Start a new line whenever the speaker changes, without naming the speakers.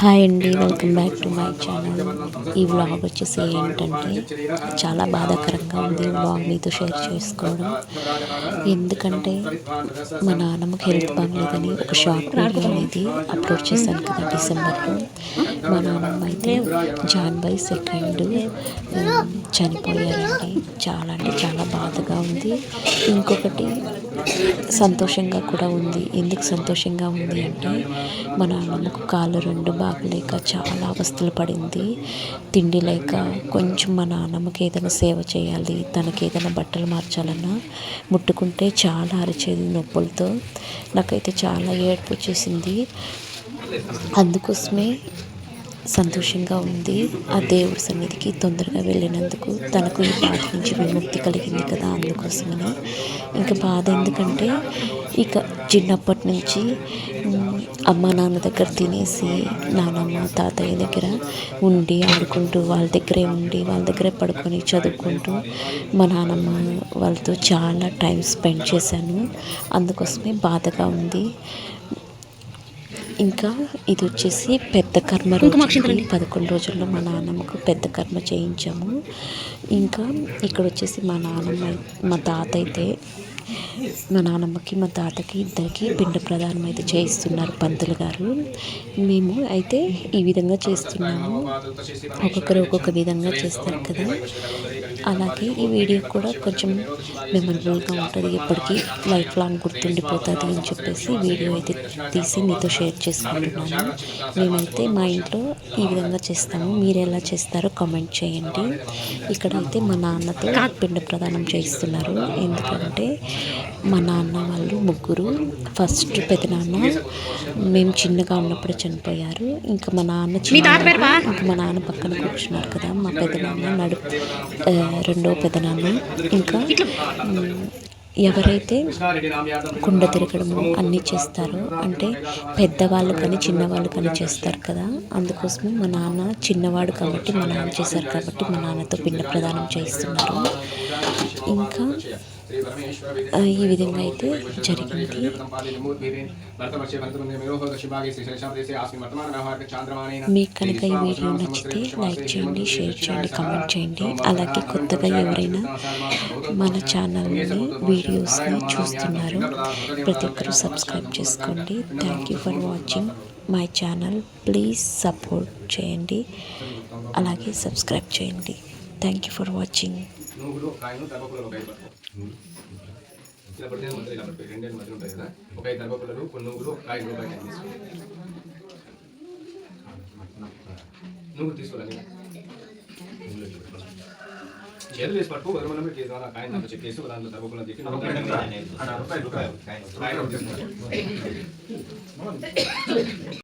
Hi అండి welcome back to my channel. ఈ vlog వచ్చేసి ఏంటంటే చాలా బాధాకరంగా ఉంది వ్లాగ్ మీతో షేర్ చేసుకోవడం. ఎందుకంటే మా నాన్నమ్మకి హెల్త్ బాగలేదని ఒక షార్ట్ వీడియో అనేది అప్లోడ్ చేశాను కదా డిసెంబర్లో. మా నాన్నమ్మ అయితే జాన్ బై సెకండ్ చనిపోయారండి. చాలా అంటే చాలా బాధగా ఉంది. ఇంకొకటి సంతోషంగా కూడా ఉంది. ఎందుకు సంతోషంగా ఉంది అంటే మా నాన్నమ్మకు కాళ్ళు రెండు బాగలేక చాలా అవస్థలు పడింది. తిండి లేక కొంచెం మా నాన్నమ్మకి ఏదైనా సేవ చేయాలి తనకి ఏదైనా బట్టలు మార్చాలన్నా ముట్టుకుంటే చాలా అరిచేది నొప్పులతో. నాకైతే చాలా ఏడుపు వచ్చేసింది. అందుకోసమే సంతోషంగా ఉంది. ఆ దేవుడి సన్నిధికి తొందరగా వెళ్ళినందుకు తనకు ఈ బాధ నుంచి విముక్తి కలిగింది కదా అందుకోసమని. ఇంకా బాధ ఎందుకంటే ఇక చిన్నప్పటి నుంచి అమ్మ నాన్న దగ్గర తినేసి నానమ్మ తాతయ్య దగ్గర ఉండి ఆడుకుంటూ వాళ్ళ దగ్గరే ఉండి వాళ్ళ దగ్గరే పడుకొని చదువుకుంటూ మా నానమ్మ వాళ్ళతో చాలా టైం స్పెండ్ చేశాను. అందుకోసమే బాధగా ఉంది. ఇంకా ఇది వచ్చేసి పెద్ద కర్మ పదకొండు రోజుల్లో మా నాన్నమ్మకు పెద్ద కర్మ చేయించాము. ఇంకా ఇక్కడ వచ్చేసి మా నాన్నమ్మ మా తాత అయితే మా నాన్నమ్మకి మా తాతకి ఇద్దరికి పిండ ప్రదానం అయితే చేయిస్తున్నారు పంతులు గారు. మేము అయితే ఈ విధంగా చేస్తున్నాము. ఒక్కొక్కరు ఒక్కొక్క విధంగా చేస్తారు కదా. అలాగే ఈ వీడియో కూడా కొంచెం మెమరబుల్గా ఉంటుంది. ఎప్పటికీ లైఫ్ లాంగ్ గుర్తుండిపోతుంది అని చెప్పేసి వీడియో అయితే తీసి మీతో షేర్ చేసుకుంటున్నాను. మేమైతే మా ఇంట్లో ఈ విధంగా చేస్తాము. మీరు ఎలా చేస్తారో కామెంట్ చేయండి. ఇక్కడైతే మా నాన్నతో పిండ ప్రదానం చేయిస్తున్నారు. ఎందుకంటే మా నాన్న వాళ్ళు ముగ్గురు ఫస్ట్ పెదనాన్న మేము చిన్నగా ఉన్నప్పుడు చనిపోయారు. ఇంకా మా నాన్న చిన్న ఇంకా మా నాన్న పక్కన కూర్చున్నారు కదా. మా పెదనాన్న నడు రెండో పెదనాన్న. ఇంకా ఎవరైతే కుండ తిరగడము అన్నీ చేస్తారో అంటే పెద్దవాళ్ళు కానీ చిన్నవాళ్ళు కానీ చేస్తారు కదా. అందుకోసమే మా నాన్న చిన్నవాడు కాబట్టి మా నాన్న చేశారు కాబట్టి మా నాన్నతో పిండ ప్రదానం చేయిస్తున్నారు. ఇంకా ఈ విధంగా అయితే జరిగింది. మీకు కనుక ఈ వీడియో నచ్చితే లైక్ చేయండి షేర్ చేయండి కామెంట్ చేయండి. అలాగే కొత్తగా ఎవరైనా మన ఛానల్ని వీడియోస్ని చూస్తున్నారు ప్రతి ఒక్కరూ సబ్స్క్రైబ్ చేసుకోండి. Thank you for watching my channel please support చేయండి. అలాగే సబ్స్క్రైబ్ చేయండి. థ్యాంక్ యూ ఫర్ వాచింగ్
నూగులు కాయను దర్భపుల్లలు ఒక ఐదు పట్టుకో. ఇలా పడితే మధ్యలో ఇలా పట్టుకో. రెండేళ్ళ మధ్యలో ఉంటాయి కదా. ఒక ఐదు దర్భపుల్లలు కొన్ని నూగులు ఒక ఐదు రూపాయలు నేను తీసుకో. నువ్వు తీసుకోవాలి చేతులు వేసి పట్టుకో వదిలి మనం కేసు కాయని దాంట్లో చెక్ చేసి దాంట్లో దర్భపుల్లని తీసి రూపాయలు. రూపాయలు.